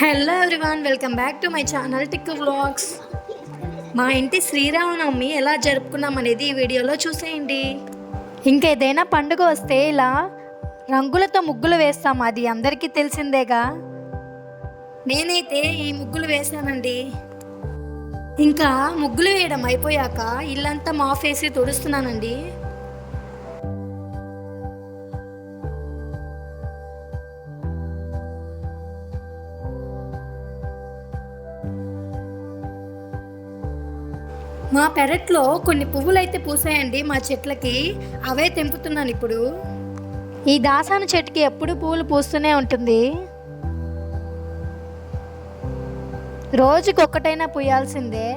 Hello everyone welcome back to my channel tick vlogs మా ఇంటి శ్రీరామనవమి ఎలా జరుపుకున్నాం అనేది ఈ వీడియోలో చూసేయండి. ఇంకేదైనా పండుగ వస్తే ఇలా రంగులతో ముగ్గులు వేస్తాం అది అందరికీ తెలిసిందేగా? నేనైతే ఈ ముగ్గులు వేశానండి. ఇంకా ముగ్గులు వేయడం అయిపోయాక ఇల్లంతా మాఫ్ వేసి తుడుస్తున్నానండి. మా పెరట్లో కొన్ని పువ్వులు అయితే పూసాయండి మా చెట్లకి. అవే తెంపుతున్నాను ఇప్పుడు. ఈ దాసాన చెట్టుకి ఎప్పుడు పువ్వులు పూస్తూనే ఉంటుంది. రోజుకి ఒక్కటైనా పూయాల్సిందే.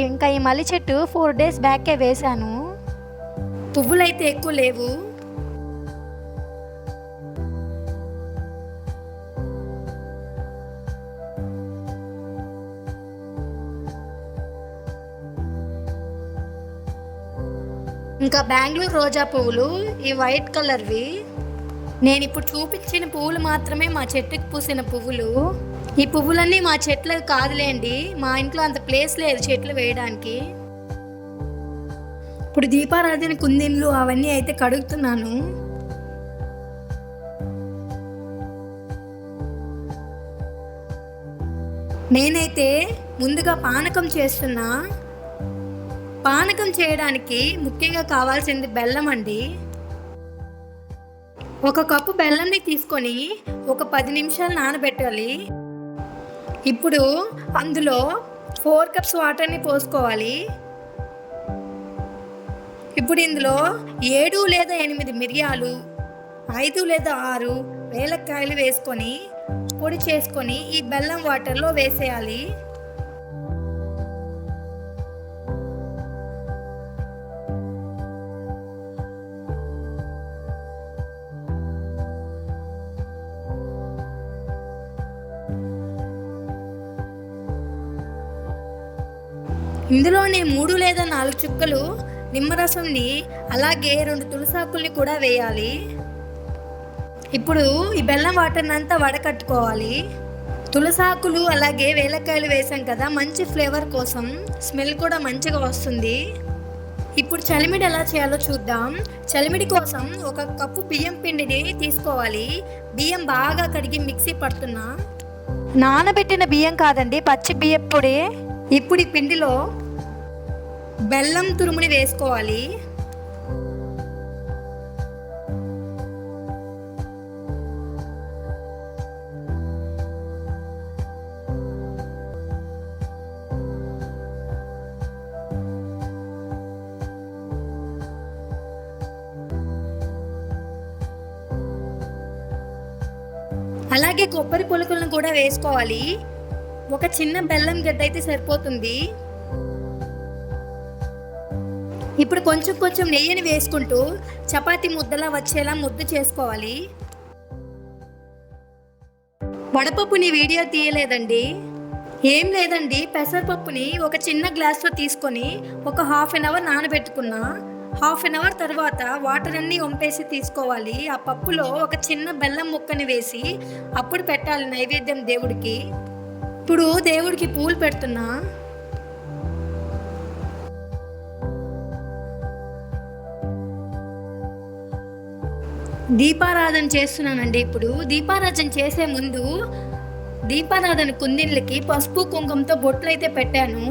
ఇంకా ఈ మల్లి చెట్టు ఫోర్ డేస్ బ్యాకే వేశాను. పువ్వులైతే ఎక్కువ లేవు. ఇంకా బెంగళూరు రోజా పువ్వులు ఈ వైట్ కలర్వి. నేను ఇప్పుడు చూపించిన పువ్వులు మాత్రమే మా చెట్టుకి పూసిన పువ్వులు. ఈ పువ్వులన్నీ మా చెట్లు కాదులేండి. మా ఇంట్లో అంత ప్లేస్ లేదు చెట్లు వేయడానికి. ఇప్పుడు దీపారాధన కుందిన్లు అవన్నీ అయితే కడుగుతున్నాను. నేనైతే ముందుగా పానకం చేస్తున్నా. పానకం చేయడానికి ముఖ్యంగా కావాల్సింది బెల్లం అండి. ఒక కప్పు బెల్లంని తీసుకొని ఒక పది నిమిషాలు నానబెట్టాలి. ఇప్పుడు అందులో ఫోర్ కప్స్ వాటర్ని పోసుకోవాలి. ఇప్పుడు ఇందులో ఏడు లేదా ఎనిమిది మిరియాలు ఐదు లేదా ఆరు వేలక్కాయలు వేసుకొని పొడి చేసుకొని ఈ బెల్లం వాటర్లో వేసేయాలి. ఇందులోనే మూడు లేదా నాలుగు చుక్కలు నిమ్మరసంని అలాగే రెండు తులసాకుల్ని కూడా వేయాలి. ఇప్పుడు ఈ బెల్లం వాటర్ని అంతా వడకట్టుకోవాలి. తులసాకులు అలాగే వేలకాయలు వేసాం కదా మంచి ఫ్లేవర్ కోసం స్మెల్ కూడా మంచిగా వస్తుంది. ఇప్పుడు చలిమిడి ఎలా చేయాలో చూద్దాం. చలిమిడి కోసం ఒక కప్పు బియ్యం పిండిని తీసుకోవాలి. బియ్యం బాగా కడిగి మిక్సీ పడుతున్నా నానబెట్టిన బియ్యం కాదండి పచ్చి బియ్యం పొడి ఇప్పుడు ఈ పిండిలో బెల్లం తురుముని వేసుకోవాలి. అలాగే కొబ్బరి పులుకులను కూడా వేసుకోవాలి. ఒక చిన్న బెల్లం గడ్డ అయితే సరిపోతుంది. ఇప్పుడు కొంచెం కొంచెం నెయ్యిని వేసుకుంటూ చపాతీ ముద్దలా వచ్చేలా ముద్ద చేసుకోవాలి. వడపప్పుని వీడియో తీయలేదండి. ఏం లేదండి పెసరపప్పుని ఒక చిన్న గ్లాస్లో తీసుకొని ఒక హాఫ్ అన్ అవర్ నానబెట్టుకున్నా హాఫ్ అన్ అవర్ తర్వాత వాటర్ అన్నీ వంపేసి తీసుకోవాలి. ఆ పప్పులో ఒక చిన్న బెల్లం ముక్కని వేసి అప్పుడు పెట్టాలి నైవేద్యం దేవుడికి. ఇప్పుడు దేవుడికి పూలు పెడుతున్నా? దీపారాధన చేస్తున్నానండి ఇప్పుడు. దీపారాధన చేసే ముందు దీపారాధన కుందిళ్ళకి పసుపు కుంకుమతో బొట్లు అయితే పెట్టాను.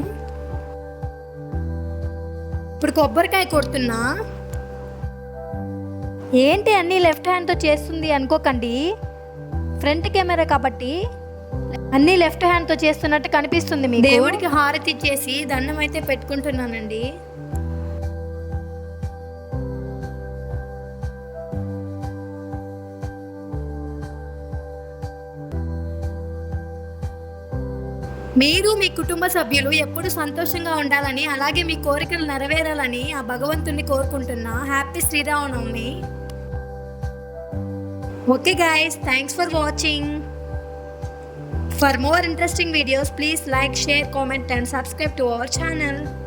ఇప్పుడు కొబ్బరికాయ కొడుతున్నా. ఏంటి అన్నీ లెఫ్ట్ హ్యాండ్తో చేస్తుంది అనుకోకండి. ఫ్రంట్ కెమెరా కాబట్టి అన్ని లెఫ్ట్ హ్యాండ్తో చేస్తున్నట్టు కనిపిస్తుంది మీకు? దేవుడికి హారతి ఇచ్చేసి దండం అయితే పెట్టుకుంటున్నానండి. మీరు మీ కుటుంబ సభ్యులు ఎప్పుడు సంతోషంగా ఉండాలని అలాగే మీ కోరికలు నెరవేరాలని ఆ భగవంతుని కోరుకుంటున్నా. Happy Sriramanavami. Okay guys thanks for watching For more interesting videos, please like, share, comment and subscribe to our channel.